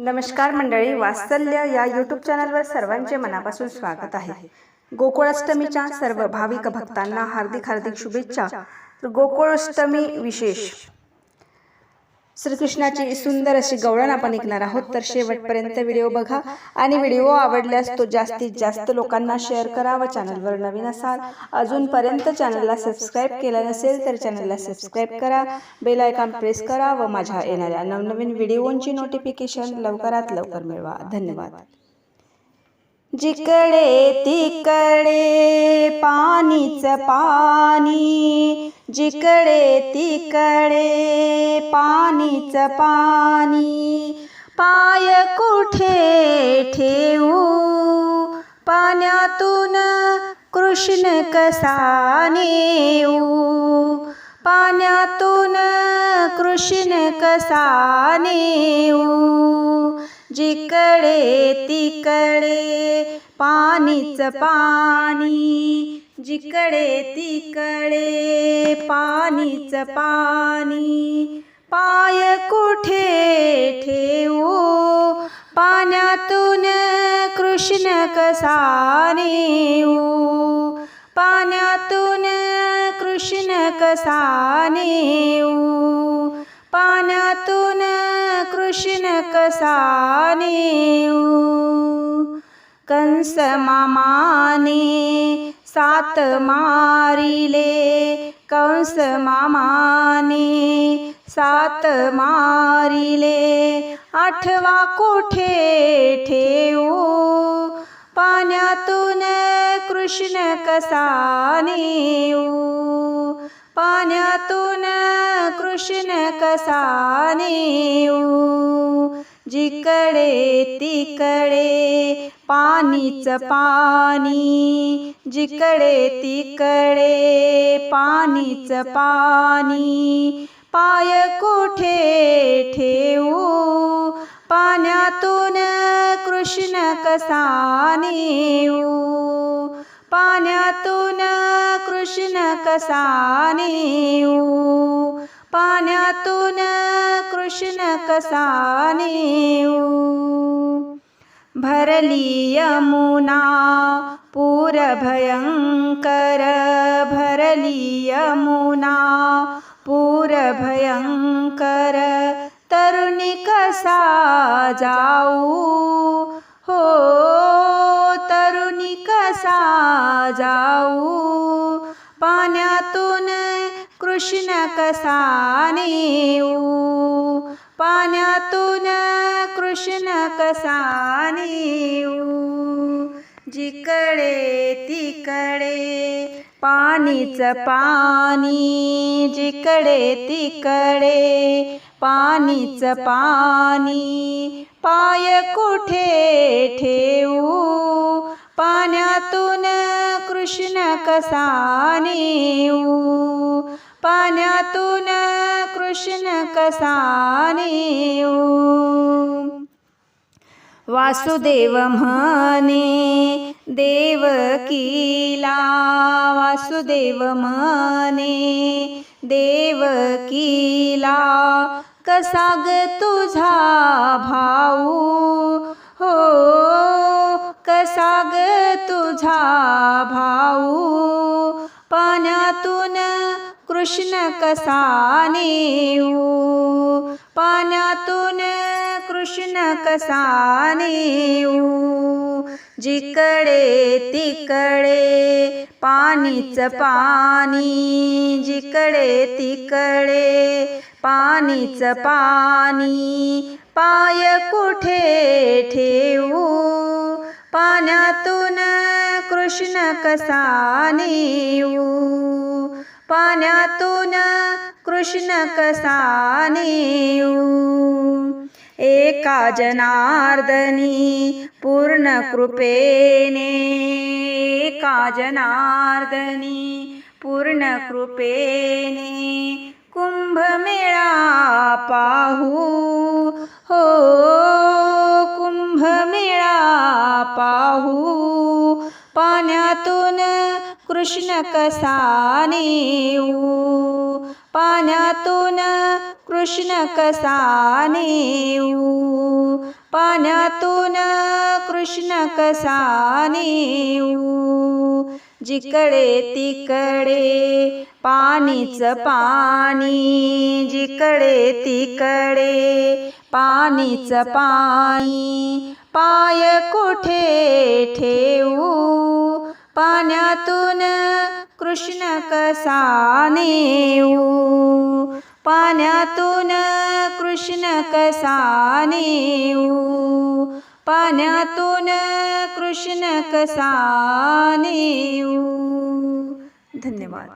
नमस्कार मंडळी वात्सल्य या यूट्यूब चॅनलवर सर्वांचे मनापासून स्वागत आहे. गोकुळाष्टमीच्या सर्व भाविक भक्तांना हार्दिक हार्दिक शुभेच्छा. तर गोकुळाष्टमी विशेष. श्रीकृष्णाची सुंदर अशी गवळण आपण ऐकणार आहोत. तर शेवटपर्यंत व्हिडिओ बघा आणि व्हिडिओ आवडल्यास तो जास्तीत जास्त लोकांना शेअर करा व चॅनलवर नवीन असाल अजूनपर्यंत चॅनलला सबस्क्राईब केलं नसेल तर चॅनलला सबस्क्राईब करा बेल आयकॉन प्रेस करा व माझ्या येणाऱ्या नवनवीन व्हिडिओंची नोटिफिकेशन लवकरात लवकर मिळवा. धन्यवाद. जिकडे तिकडे पाणीच पाणी जिकडे तिकडे पाणीच पाणी पाय कुठे ठेवू? पाण्यातून कृष्ण कसा नेऊ? पाण्यातून कृष्ण कसा नेऊ? जिकडे तिकडे पाणीच पाणी जिकडे तिकडे पाणीच पाणी पाय कुठे ठेवू? पाण्यातून कृष्ण कसा नेऊ पाण्यातून कृष्ण कसा नेऊ पाण्यातून कृष्ण कसा नेऊ कंस मामाने सात मारिले. कंस मामाने सात मारिले. आठवा कोठे ठेवू? पाण्यातून कृष्ण कसा नेऊ पाण्यातून कृष्ण कसा नेऊ? जिकडे तिकडे पाणीच पाणी जिकडे तिकडे पाणीच पाणी पाय कुठे ठेवू? पाण्यातून कृष्ण कसा नेऊ? पाण्यातून कृष्ण कसा नेऊ? पाण्यातून कृष्ण कसा नेऊ? भरली यमुना पूर भयंकर. भरली यमुना पूर भयंकर. तरुणी कसा जाऊ? कसा जाऊ पाण्यातून कृष्ण कसा नेऊ पाण्यातून कृष्ण कसा नेऊ जिकडे तिकडे पाणीच पाणी जिकडे तिकडे पाणीच पाणी पाय कुठे ठेवू? पाण्यातून कृष्ण कसा नेऊ? पाण्यातून कृष्ण कसा नेऊ? वासुदेव म्हणे देवकीला. वासुदेव म्हणे देवकीला. कसा ग तुझा भाऊ? कसा ग तुझा भाऊ. पाण्यातून कृष्ण कसा नेऊ? पाण्यातून कृष्ण कसा नेऊ? जिकडे तिकडे पाणीच पाणी. जिकडे तिकडे पाणीच पाणी. पाय कुठे ठेवू? पाण्यातून कृष्ण कसा नेऊ? पाण्यातून कृष्ण कसा नेऊ? एका जनार्दनी पूर्ण कृपेने एका जनार्दनी पूर्ण कृपेने कुंभमेळा पाहू. हो कुंभ पाहू. पाण्यातून कृष्ण कसा नेऊ पाण्यातून कृष्ण कसा नेऊ पाण्यातून कृष्ण कसा नेऊ जिकडे तिकडे पाणीच पाणी जिकडे तिकडे पाणीच पाणी पाय कुठे ठेवू? पाण्यातून कृष्ण कसा नेऊ पाण्यातून कृष्ण कसा नेऊ पाण्यातून कृष्ण कसा नेऊ धन्यवाद.